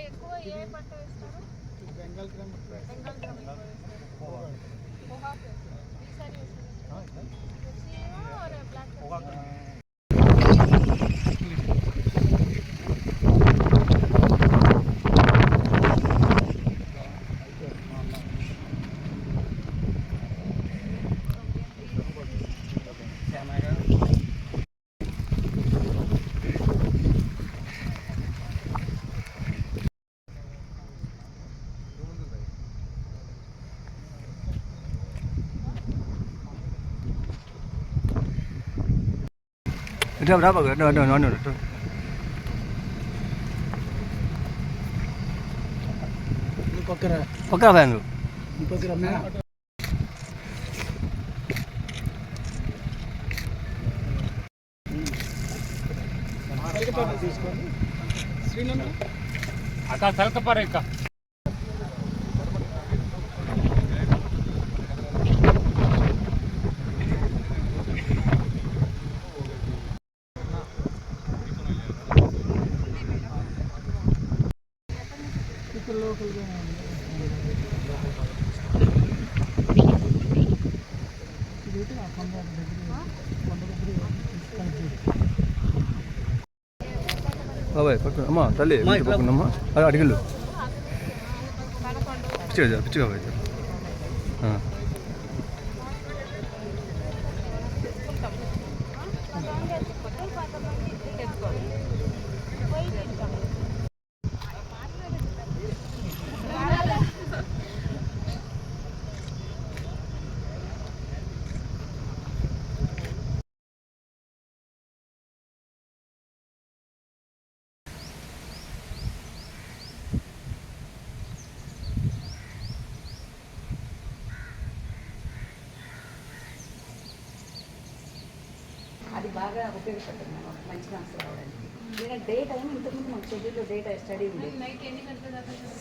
ఎక్కువ ఏ పంట వేస్తారు బెంగాల్ గ్రామ్ బెంగాల్ గ్రామ్ ఎక్కువ వేస్తారు పొగాకు ఈసారి వేస్తారు మిర్చియా और black Dah berapa ke? Dah, dah, dah, dah, dah. ఇది పక్కన శ్రీనంద అక్క తలకపార ఇక్క ఇదైతే ఆ కొండ దగ్గర కొండ దగ్గర తీసుకెళ్తుంది బాబాయ్ పక్కన అమ్మా తల్లి ఇంటి పక్కన అమ్మా అది అడిగిల్లు పిచ్చిగా పిచ్చిగా అది బాగా ఉపయోగపడుతుంది మేడం మంచి మార్క్స్ రావడానికి. ఎందుకంటే డే టైం ఇంతకుముందు మాకు షెడ్యూల్లో డే టైం స్టడీ ఉంది.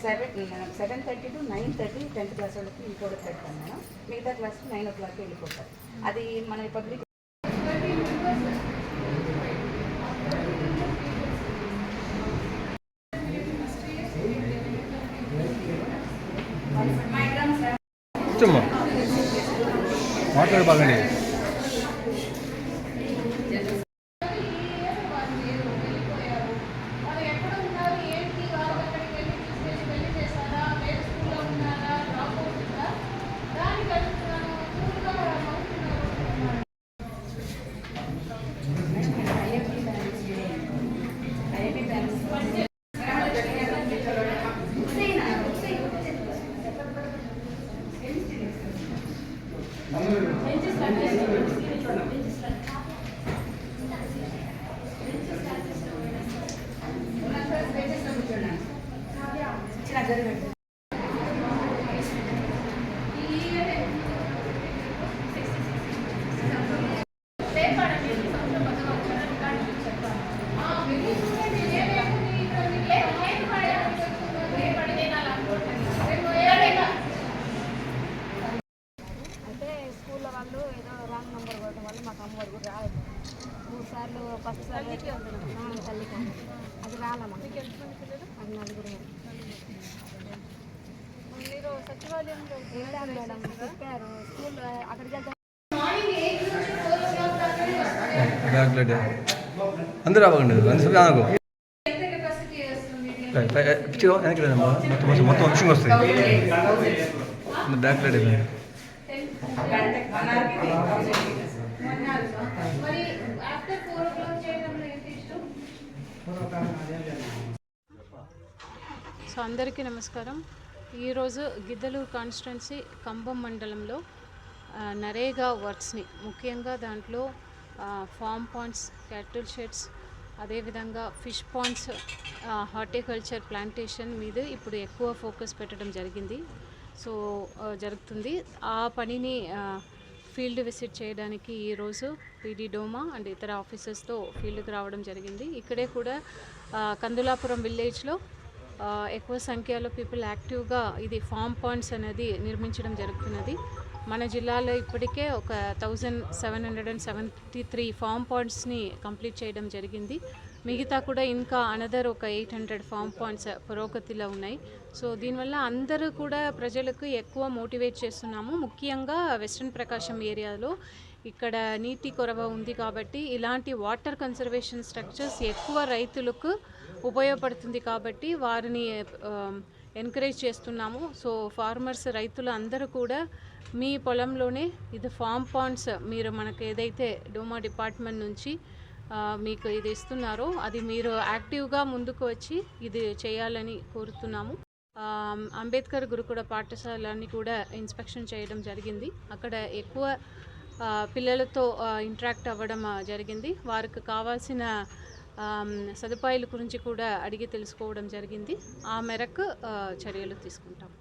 Seven seven thirty to nine thirty tenth class వాళ్ళకి ఇంకోటి పెడతాను మేడం మిగతా క్లాస్ నైన్ ఓ క్లాక్కి వెళ్ళిపోతారు. అది మన పబ్లిక్ కూర్చోమ్మా. సార్లు ఫస్ట్ సార్ తల్లికి అది రాలమ్మా మీకు. అది నలుగురు. ಅಂದ್ರೆ ಅವಾಗ ಅಂದ್ರೆ ಸ್ವಲ್ಪ ಆಗು ಪಿಚ್ಚರ್ ಏನಕ್ಕಿಲ್ಲ ನಮ್ಮ ಮತ್ತು ಮೊತ್ತ ಮೊತ್ತ ಒಂದು ಬ್ಯಾಕ್ ಲೈಡ್ సో అందరికీ నమస్కారం. ఈరోజు గిద్దలూరు కాన్స్టిట్యున్సీ కంబం మండలంలో నరేగా వర్క్స్ని ముఖ్యంగా దాంట్లో ఫామ్ పాండ్స్ క్యాటిల్ షెడ్స్ అదేవిధంగా ఫిష్ పాండ్స్ హార్టికల్చర్ ప్లాంటేషన్ మీద ఇప్పుడు ఎక్కువ ఫోకస్ పెట్టడం జరిగింది. సో జరుగుతుంది. ఆ పనిని ఫీల్డ్ విజిట్ చేయడానికి ఈరోజు పీడీ డోమా అండ్ ఇతర ఆఫీసర్స్తో ఫీల్డ్కి రావడం జరిగింది. ఇక్కడే కూడా కందులాపురం విలేజ్లో ఎక్కువ సంఖ్యలో పీపుల్ యాక్టివ్గా ఇది ఫామ్ పాయింట్స్ అనేది నిర్మించడం జరుగుతున్నది. మన జిల్లాలో ఇప్పటికే ఒక thousand seven hundred and seventy three farm పాయింట్స్ని కంప్లీట్ చేయడం జరిగింది. మిగతా కూడా ఇంకా అనదర్ ఒక ఎయిట్ హండ్రెడ్ ఫామ్ పాయింట్స్ పురోగతిలో ఉన్నాయి. సో దీనివల్ల అందరూ కూడా ప్రజలకు ఎక్కువ మోటివేట్ చేస్తున్నాము. ముఖ్యంగా వెస్ట్రన్ ప్రకాశం ఏరియాలో ఇక్కడ నీటి కొరవ ఉంది కాబట్టి ఇలాంటి వాటర్ కన్సర్వేషన్ స్ట్రక్చర్స్ ఎక్కువ రైతులకు ఉపయోగపడుతుంది కాబట్టి వారిని ఎంకరేజ్ చేస్తున్నాము. సో ఫార్మర్స్ రైతులు అందరూ కూడా మీ పొలంలోనే ఇది ఫామ్ పాండ్స్ మీరు మనకు ఏదైతే డోమా డిపార్ట్మెంట్ నుంచి మీకు ఇది ఇస్తున్నారో అది మీరు యాక్టివ్గా ముందుకు వచ్చి ఇది చేయాలని కోరుతున్నాము. అంబేద్కర్ గురుకుల పాఠశాలని కూడా ఇన్స్పెక్షన్ చేయడం జరిగింది. అక్కడ ఎక్కువ పిల్లలతో ఇంటరాక్ట్ అవ్వడం జరిగింది. వారికి కావాల్సిన సదుపాయాల గురించి కూడా అడిగి తెలుసుకోవడం జరిగింది. ఆ మేరకు చర్యలు తీసుకుంటాం.